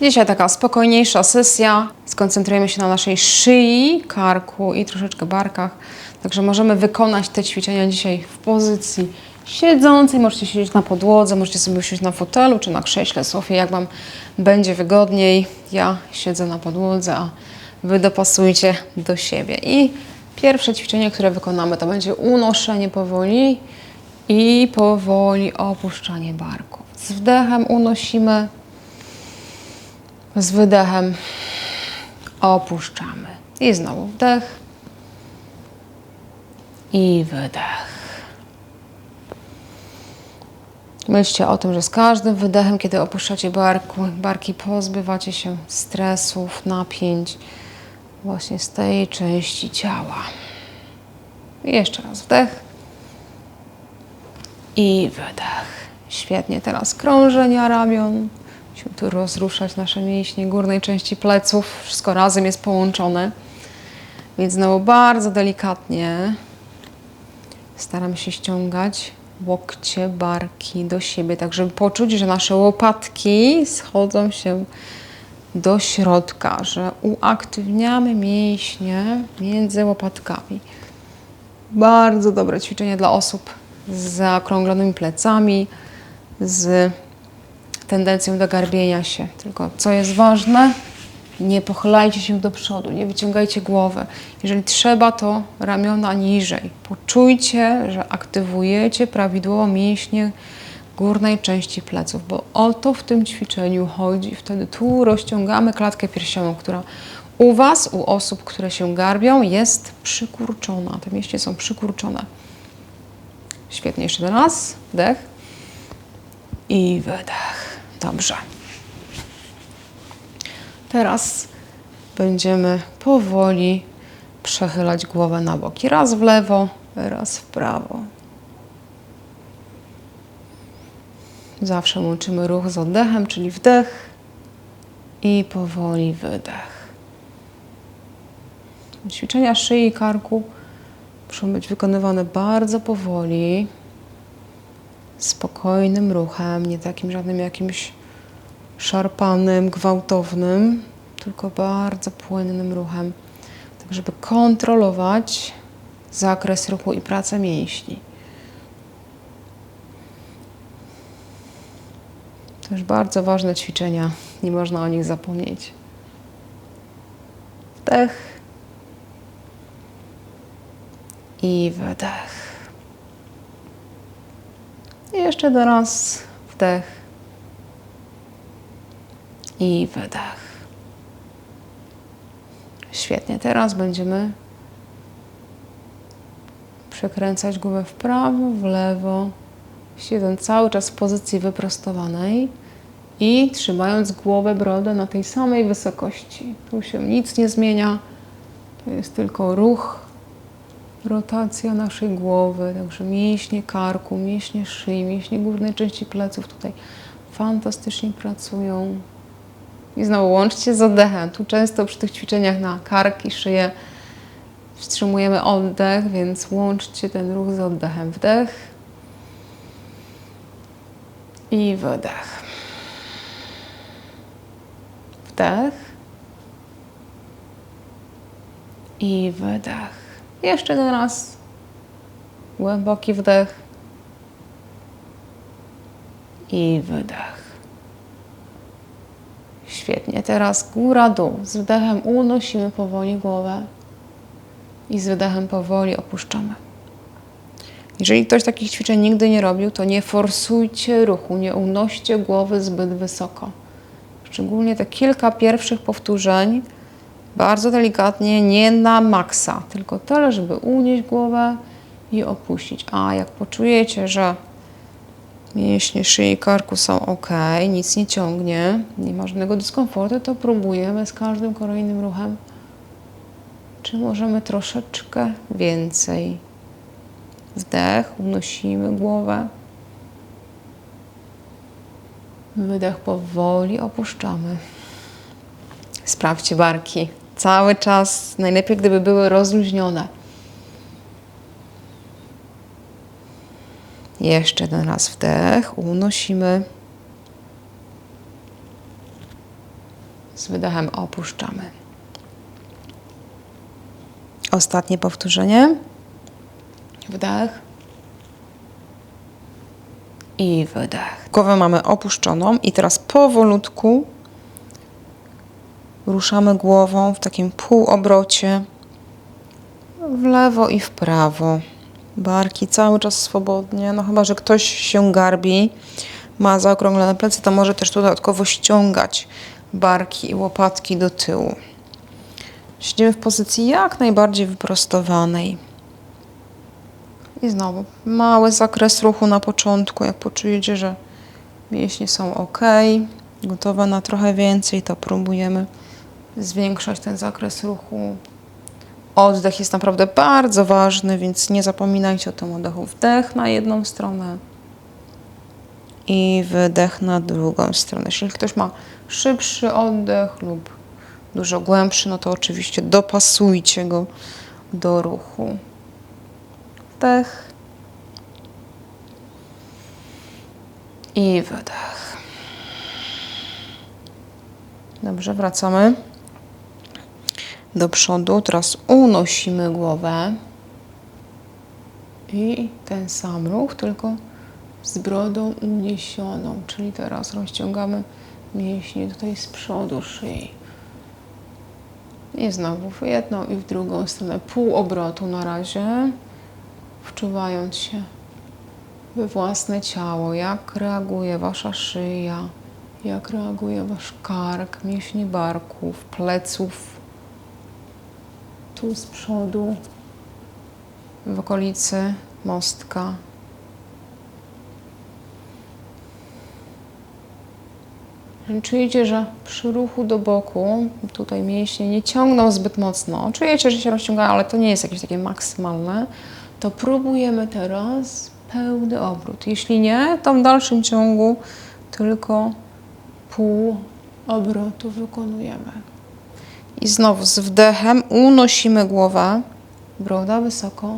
Dzisiaj taka spokojniejsza sesja. Skoncentrujemy się na naszej szyi, karku i troszeczkę barkach. Także możemy wykonać te ćwiczenia dzisiaj w pozycji siedzącej. Możecie siedzieć na podłodze, możecie sobie usiąść na fotelu czy na krześle, sofie, jak Wam będzie wygodniej. Ja siedzę na podłodze, a Wy dopasujcie do siebie. I pierwsze ćwiczenie, które wykonamy, to będzie unoszenie powoli i powoli opuszczanie barków. Z wdechem unosimy, z wydechem opuszczamy. I znowu wdech i wydech. Myślcie o tym, że z każdym wydechem, kiedy opuszczacie barku, barki, pozbywacie się stresów, napięć właśnie z tej części ciała. I jeszcze raz wdech i wydech. Świetnie. Teraz krążenia ramion. Tu rozruszać nasze mięśnie górnej części pleców. Wszystko razem jest połączone. Więc znowu bardzo delikatnie staramy się ściągać łokcie, barki do siebie, tak żeby poczuć, że nasze łopatki schodzą się do środka, że uaktywniamy mięśnie między łopatkami. Bardzo dobre ćwiczenie dla osób z zaokrąglonymi plecami, z tendencją do garbienia się. Tylko co jest ważne, nie pochylajcie się do przodu, nie wyciągajcie głowy. Jeżeli trzeba, to ramiona niżej. Poczujcie, że aktywujecie prawidłowo mięśnie górnej części pleców, bo o to w tym ćwiczeniu chodzi. Wtedy tu rozciągamy klatkę piersiową, która u Was, u osób, które się garbią, jest przykurczona. Te mięśnie są przykurczone. Świetnie, jeszcze raz. Wdech i wydech. Dobrze. Teraz będziemy powoli przechylać głowę na boki. Raz w lewo, raz w prawo. Zawsze łączymy ruch z oddechem, czyli wdech i powoli wydech. Ćwiczenia szyi i karku muszą być wykonywane bardzo powoli, spokojnym ruchem, nie takim żadnym jakimś szarpanym, gwałtownym, tylko bardzo płynnym ruchem, tak żeby kontrolować zakres ruchu i pracę mięśni. To już bardzo ważne ćwiczenia, nie można o nich zapomnieć. Wdech i wydech. I jeszcze raz wdech i wydech. Świetnie. Teraz będziemy przekręcać głowę w prawo, w lewo, siedząc cały czas w pozycji wyprostowanej i trzymając głowę, brodę na tej samej wysokości. Tu się nic nie zmienia. To jest tylko ruch, rotacja naszej głowy, także mięśnie karku, mięśnie szyi, mięśnie górnej części pleców tutaj fantastycznie pracują. I znowu łączcie z oddechem. Tu często przy tych ćwiczeniach na kark i szyję wstrzymujemy oddech, więc łączcie ten ruch z oddechem. Wdech i wydech. Wdech i wydech. Jeszcze jeden raz. Głęboki wdech i wydech. Świetnie. Teraz góra, dół. Z wdechem unosimy powoli głowę i z wydechem powoli opuszczamy. Jeżeli ktoś takich ćwiczeń nigdy nie robił, to nie forsujcie ruchu, nie unoście głowy zbyt wysoko. Szczególnie te kilka pierwszych powtórzeń, bardzo delikatnie, nie na maksa, tylko tyle, żeby unieść głowę i opuścić. A jak poczujecie, że mięśnie szyi i karku są ok, nic nie ciągnie, nie ma żadnego dyskomfortu, to próbujemy z każdym kolejnym ruchem. Czy możemy troszeczkę więcej? Wdech, unosimy głowę. Wydech powoli opuszczamy. Sprawdźcie barki. Cały czas, najlepiej gdyby były rozluźnione. Jeszcze jeden raz wdech, unosimy. Z wydechem opuszczamy. Ostatnie powtórzenie. Wdech. I wydech. Głowę mamy opuszczoną i teraz powolutku ruszamy głową w takim półobrocie w lewo i w prawo. Barki cały czas swobodnie, no chyba, że ktoś się garbi, ma zaokrąglone plecy, to może też dodatkowo ściągać barki i łopatki do tyłu. Siedzimy w pozycji jak najbardziej wyprostowanej. I znowu mały zakres ruchu na początku. Jak poczujecie, że mięśnie są ok, gotowe na trochę więcej, to próbujemy zwiększać ten zakres ruchu. Oddech jest naprawdę bardzo ważny, więc nie zapominajcie o tym oddechu. Wdech na jedną stronę i wydech na drugą stronę. Jeśli ktoś ma szybszy oddech lub dużo głębszy, no to oczywiście dopasujcie go do ruchu. Wdech i wydech. Dobrze, wracamy do przodu. Teraz unosimy głowę i ten sam ruch, tylko z brodą uniesioną, czyli teraz rozciągamy mięśnie tutaj z przodu szyi. I znowu w jedną i w drugą stronę, pół obrotu na razie, wczuwając się we własne ciało, jak reaguje wasza szyja, jak reaguje wasz kark, mięśnie barków, pleców, tu z przodu, w okolicy mostka. Czujecie, że przy ruchu do boku, tutaj mięśnie nie ciągną zbyt mocno. Czujecie, że się rozciągają, ale to nie jest jakieś takie maksymalne. To próbujemy teraz pełny obrót. Jeśli nie, to w dalszym ciągu tylko pół obrotu wykonujemy. I znowu z wdechem unosimy głowę, broda wysoko.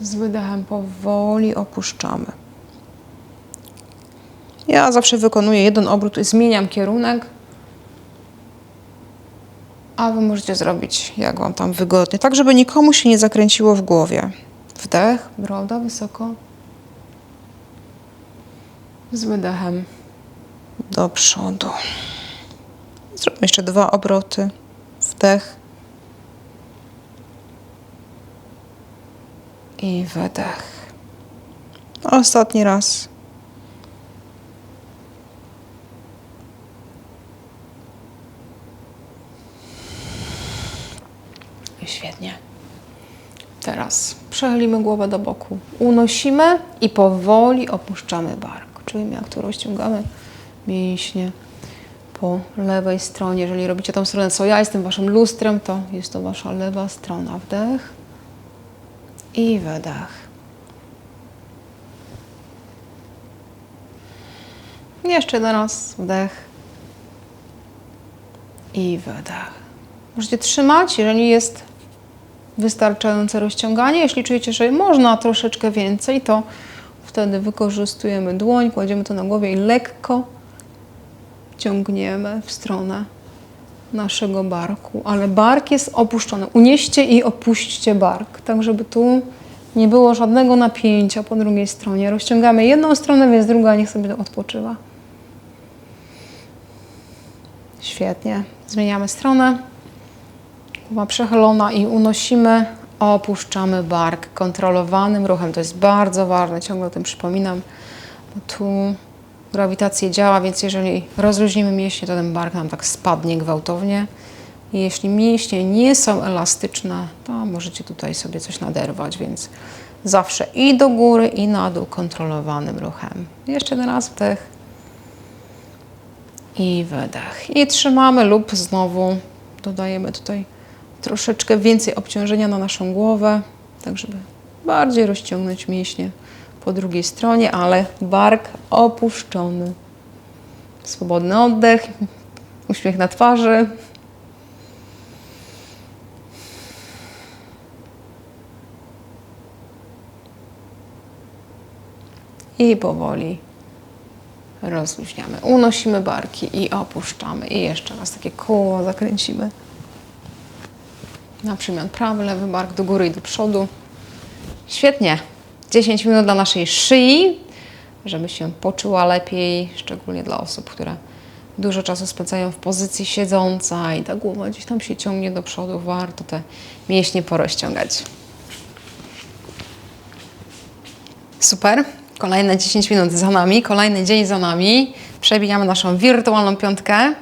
Z wydechem powoli opuszczamy. Ja zawsze wykonuję jeden obrót, zmieniam kierunek, a Wy możecie zrobić jak Wam tam wygodnie, tak żeby nikomu się nie zakręciło w głowie. Wdech, broda wysoko. Z wydechem do przodu. Zróbmy jeszcze dwa obroty. Wdech. I wydech. Ostatni raz. Świetnie. Teraz przechylimy głowę do boku. Unosimy i powoli opuszczamy bark. Czujemy, jak tu rozciągamy mięśnie po lewej stronie. Jeżeli robicie tą stronę, co ja jestem waszym lustrem, to jest to wasza lewa strona. Wdech i wydech. Jeszcze jeden raz. Wdech i wydech. Możecie trzymać, jeżeli jest wystarczające rozciąganie. Jeśli czujecie, że można troszeczkę więcej, to wtedy wykorzystujemy dłoń, kładziemy to na głowie i lekko ciągniemy w stronę naszego barku. Ale bark jest opuszczony. Unieście i opuśćcie bark, tak żeby tu nie było żadnego napięcia po drugiej stronie. Rozciągamy jedną stronę, więc druga niech sobie odpoczywa. Świetnie. Zmieniamy stronę. Głowa przechylona i unosimy, opuszczamy bark kontrolowanym ruchem. To jest bardzo ważne, ciągle o tym przypominam, bo tu grawitacja działa, więc jeżeli rozluźnimy mięśnie, to ten bark nam tak spadnie gwałtownie. I jeśli mięśnie nie są elastyczne, to możecie tutaj sobie coś naderwać, więc zawsze i do góry, i na dół kontrolowanym ruchem. Jeszcze raz wdech i wydech. I trzymamy lub znowu dodajemy tutaj troszeczkę więcej obciążenia na naszą głowę, tak żeby bardziej rozciągnąć mięśnie po drugiej stronie, ale bark opuszczony. Swobodny oddech, uśmiech na twarzy. I powoli Rozluźniamy. Unosimy barki i opuszczamy. I jeszcze raz takie koło zakręcimy. Na przemian prawy, lewy bark do góry i do przodu. Świetnie. 10 minut dla naszej szyi, żeby się poczuła lepiej, szczególnie dla osób, które dużo czasu spędzają w pozycji siedząca i ta głowa gdzieś tam się ciągnie do przodu. Warto te mięśnie porozciągać. Super. Kolejne 10 minut za nami, kolejny dzień za nami. Przebijamy naszą wirtualną piątkę.